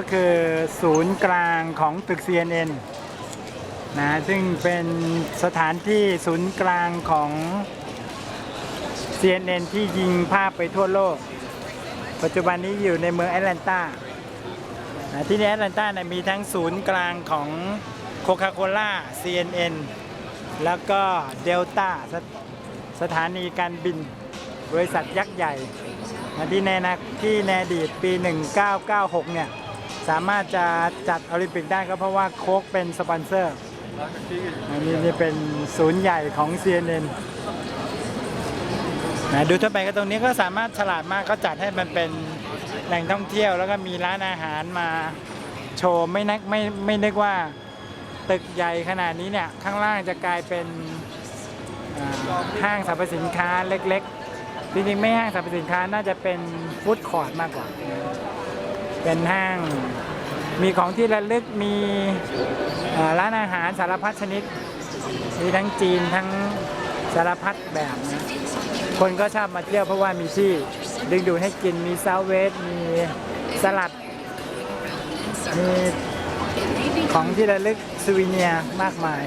ก็คือศูนย์กลางของตึก CNN นะซึ่งเป็นสถานที่ศูนย์กลางของ CNN ที่ยิงภาพไปทั่วโลก ปัจจุบันนี้อยู่ในเมืองแอตแลนตานะที่นี่แอตแลนตาเนี่ยมีทั้งศูนย์กลางของโคคาโคล่า CNN แล้วก็เดลต้าสถานีการบินบริษัทยักษ์ใหญ่ที่ในนะที่ในอดีตปี 1996 เนี่ย สามารถจะจัดโอลิมปิกได้ก็เพราะว่าโค้กเป็นสปอนเซอร์ อันนี้นี่เป็นศูนย์ใหญ่ของ CNN นะดูทั่วไปก็ตรงนี้ก็สามารถฉลาดมากเขาจัดให้มันเป็นแหล่งท่องเที่ยว แล้วก็มีร้านอาหารมาโชว์ไม่นักไม่ไม่นึกว่าตึกใหญ่ขนาดนี้เนี่ย ข้างล่างจะกลายเป็นห้างสรรพสินค้าเล็กๆ จริงๆ ไม่ห้างสรรพสินค้าน่าจะเป็นฟู้ดคอร์ทมากกว่า เป็นห้าง มีของที่ระลึกมีร้านอาหารสารพัดชนิด มีทั้งจีนทั้งสารพัดแบบนะคนก็ชอบมาเที่ยวเพราะว่ามีที่ดึงดูดให้กินมีซาวเวสมีสลัด มีของที่ระลึกซูวิเนียมากมาย